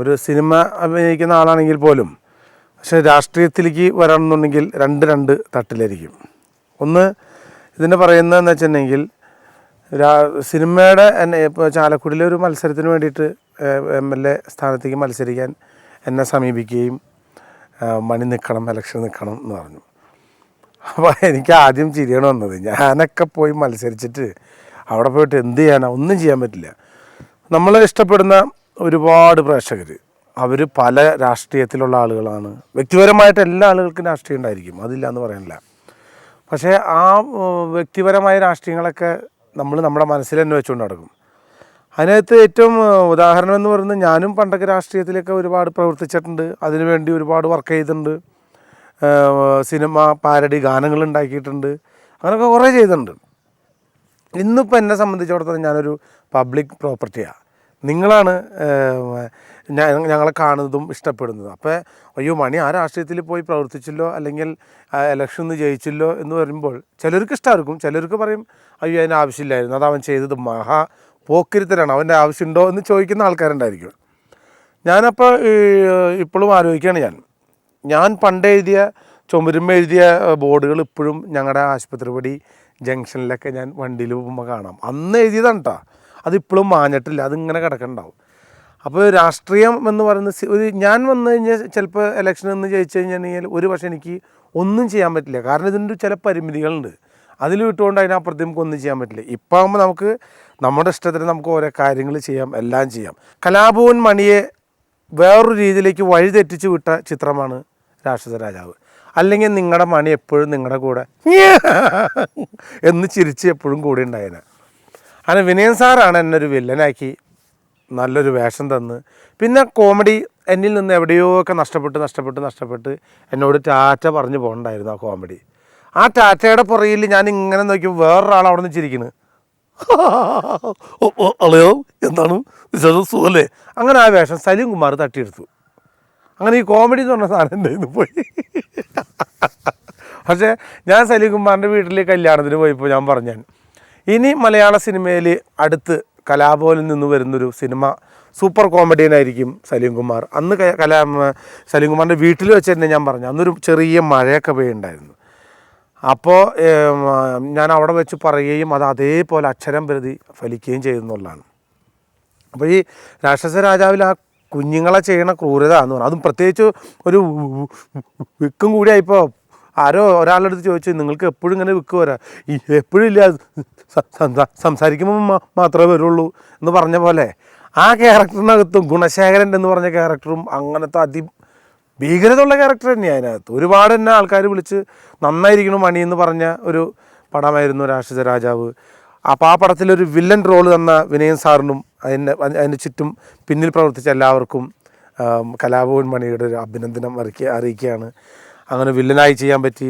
ഒരു സിനിമ അഭിനയിക്കുന്ന ആളാണെങ്കിൽ പോലും പക്ഷെ രാഷ്ട്രീയത്തിലേക്ക് വരണമെന്നുണ്ടെങ്കിൽ രണ്ട് രണ്ട് തട്ടിലായിരിക്കും. ഒന്ന് ഇതിന് പറയുന്നതെന്ന് വെച്ചിട്ടുണ്ടെങ്കിൽ സിനിമയുടെ എന്നെ ഇപ്പോൾ ചാലക്കുടിയിലെ ഒരു മത്സരത്തിന് വേണ്ടിയിട്ട് എം എൽ എ സ്ഥാനത്തേക്ക് മത്സരിക്കാൻ എന്നെ സമീപിക്കുകയും മണി നിൽക്കണം ഇലക്ഷൻ നിൽക്കണം എന്ന് പറഞ്ഞു. അപ്പോൾ എനിക്ക് ആദ്യം ചിരിയാണ് വന്നത്. ഞാനൊക്കെ പോയി മത്സരിച്ചിട്ട് അവിടെ പോയിട്ട് എന്ത് ചെയ്യാനാണ് ഒന്നും ചെയ്യാൻ പറ്റില്ല. നമ്മൾ ഇഷ്ടപ്പെടുന്ന ഒരുപാട് പ്രേക്ഷകർ അവർ പല രാഷ്ട്രീയത്തിലുള്ള ആളുകളാണ്. വ്യക്തിപരമായിട്ട് എല്ലാ ആളുകൾക്കും രാഷ്ട്രീയം ഉണ്ടായിരിക്കും. അതില്ല എന്ന് പറയാനില്ല. പക്ഷേ ആ വ്യക്തിപരമായ രാഷ്ട്രീയങ്ങളൊക്കെ നമ്മൾ നമ്മുടെ മനസ്സിൽ തന്നെ വെച്ചുകൊണ്ട് നടക്കും. അതിനകത്ത് ഏറ്റവും ഉദാഹരണം എന്ന് പറയുന്നത് ഞാനും പണ്ടൊക്കെ രാഷ്ട്രീയത്തിലൊക്കെ ഒരുപാട് പ്രവർത്തിച്ചിട്ടുണ്ട്. അതിനുവേണ്ടി ഒരുപാട് വർക്ക് ചെയ്തിട്ടുണ്ട്. സിനിമ പാരഡി ഗാനങ്ങൾ ഉണ്ടാക്കിയിട്ടുണ്ട്. അങ്ങനെയൊക്കെ കുറേ ചെയ്തിട്ടുണ്ട്. ഇന്നിപ്പോൾ എന്നെ സംബന്ധിച്ചിടത്തോളം ഞാനൊരു പബ്ലിക് പ്രോപ്പർട്ടിയാണ് നിങ്ങളാണ് ഞങ്ങളെ കാണുന്നതും ഇഷ്ടപ്പെടുന്നതും. അപ്പോൾ അയ്യോ മണി ആ രാഷ്ട്രീയത്തിൽ പോയി പ്രവർത്തിച്ചല്ലോ? അല്ലെങ്കിൽ ഇലക്ഷനിൽ ജയിച്ചല്ലോ എന്ന് പറയുമ്പോൾ ചിലർക്ക് ഇഷ്ടമായിരിക്കും ചിലർക്ക് പറയും അയ്യോ അതിന് ആവശ്യമില്ലായിരുന്നു. അത് അവൻ ചെയ്തത് മഹാ പോക്കിരുത്തരാണ് അവന്റെ ആവശ്യമുണ്ടോ? എന്ന് ചോദിക്കുന്ന ആൾക്കാരുണ്ടായിരിക്കും. ഞാനപ്പോൾ ഇപ്പോഴും ആലോചിക്കുകയാണ് ഞാൻ. ഞാൻ പണ്ട് എഴുതിയ ചുമരുമ്മ എഴുതിയ ബോർഡുകൾ ഇപ്പോഴും ഞങ്ങളുടെ ആശുപത്രി പടി ജംഗ്ഷനിലൊക്കെ ഞാൻ വണ്ടിയിൽ പോകുമ്പോൾ കാണാം. അന്ന് എഴുതിയതാണ് കേട്ടോ അതിപ്പോഴും മാഞ്ഞിട്ടില്ല. അതിങ്ങനെ കിടക്കണ്ടാവും. അപ്പോൾ രാഷ്ട്രീയം എന്ന് പറയുന്ന ഒരു ഞാൻ വന്നു കഴിഞ്ഞാൽ ചിലപ്പോൾ ഇലക്ഷനിൽ നിന്ന് ജയിച്ചു കഴിഞ്ഞാൽ ഒരു പക്ഷേ എനിക്ക് ഒന്നും ചെയ്യാൻ പറ്റില്ല. കാരണം ഇതിന്റെ ചില പരിമിതികളുണ്ട്. അതിൽ വിട്ടുകൊണ്ട് അതിനപ്പുറത്ത് നമുക്ക് ഒന്നും ചെയ്യാൻ പറ്റില്ല. ഇപ്പം ആകുമ്പോൾ നമുക്ക് നമ്മുടെ ഇഷ്ടത്തിന് നമുക്ക് ഓരോ കാര്യങ്ങൾ ചെയ്യാം എല്ലാം ചെയ്യാം. കലാഭവൻ മണിയെ വേറൊരു രീതിയിലേക്ക് വഴിതെറ്റിച്ച് വിട്ട ചിത്രമാണ് രാക്ഷസ രാജാവ്. അല്ലെങ്കിൽ നിങ്ങളുടെ മണി എപ്പോഴും നിങ്ങളുടെ കൂടെ എന്ന് ചിരിച്ച് എപ്പോഴും കൂടെ ഉണ്ടായേനെ. അങ്ങനെ വിനയൻ സാറാണ് എന്നൊരു ഒരു വില്ലനാക്കി നല്ലൊരു വേഷം തന്ന്. പിന്നെ കോമഡി എന്നിൽ നിന്ന് എവിടെയോ ഒക്കെ നഷ്ടപ്പെട്ട് നഷ്ടപ്പെട്ട് നഷ്ടപ്പെട്ട് എന്നോട് ടാറ്റ പറഞ്ഞു പോകണ്ടായിരുന്നു ആ കോമഡി. ആ ടാറ്റയുടെ പുറയിൽ ഞാൻ ഇങ്ങനെ നോക്കി വേറൊരാൾ അവിടെ നിന്ന് ചിരിക്കുന്നു അളയോ എന്താണ്? വിശേഷം സുഖല്ലേ? അങ്ങനെ ആ വേഷം സലീം കുമാർ തട്ടിയെടുത്തു. അങ്ങനെ ഈ കോമഡി എന്ന് പറഞ്ഞ സാധനം എന്റെ പോയി? പക്ഷേ ഞാൻ സലീം കുമാറിന്റെ വീട്ടിൽ കല്യാണത്തിന് പോയപ്പോൾ ഞാൻ പറഞ്ഞു ഇനി മലയാള സിനിമയിൽ അടുത്ത് കലാഭവനിൽ നിന്ന് വരുന്നൊരു സിനിമ സൂപ്പർ കോമഡിയനായിരിക്കും സലീം കുമാർ അന്ന് കലാ സലീം കുമാറിന്റെ വീട്ടിൽ വെച്ച് തന്നെ ഞാൻ പറഞ്ഞു അന്നൊരു ചെറിയ മഴയൊക്കെ പെയ്യുണ്ടായിരുന്നു അപ്പോൾ ഞാൻ അവിടെ വെച്ച് പറയുകയും അത് അതേപോലെ അക്ഷരം പ്രതി ഫലിക്കുകയും ചെയ്യുന്നുള്ളതാണ് അപ്പോൾ ഈ രാക്ഷസ രാജാവിൽ ആ കുഞ്ഞുങ്ങളെ ചെയ്യണ ക്രൂരത എന്ന് പറഞ്ഞാൽ അതും പ്രത്യേകിച്ച് ഒരു വിക്കും കൂടി ആയിപ്പോൾ ആരോ ഒരാളുടെ അടുത്ത് ചോദിച്ചു നിങ്ങൾക്ക് എപ്പോഴും ഇങ്ങനെ വിക്ക് വരാ എപ്പോഴും ഇല്ല. സംസാരിക്കുമ്പോൾ മാത്രമേ വരുള്ളൂ. എന്ന് പറഞ്ഞ പോലെ ആ ക്യാരക്ടറിനകത്തും ഗുണശേഖരൻ എന്ന് പറഞ്ഞ ക്യാരക്ടറും അങ്ങനത്തെ അതി ഭീകരതയുള്ള ക്യാരക്ടർ തന്നെയാണ് അതിനകത്ത്. ഒരുപാട് തന്നെ ആൾക്കാർ വിളിച്ച് നന്നായിരിക്കണം മണി എന്ന് പറഞ്ഞ ഒരു പടമായിരുന്നു രാക്ഷസ രാജാവ്. അപ്പോൾ ആ പടത്തിലൊരു വില്ലൻ റോൾ തന്ന വിനയൻ സാറിനും അതിന്റെ അതിന് ചുറ്റും പിന്നിൽ പ്രവർത്തിച്ച എല്ലാവർക്കും കലാഭവൻ മണിയുടെ ഒരു അഭിനന്ദനം അറിയിക്കുക അറിയിക്കുകയാണ് അങ്ങനെ വില്ലനായി ചെയ്യാൻ പറ്റി.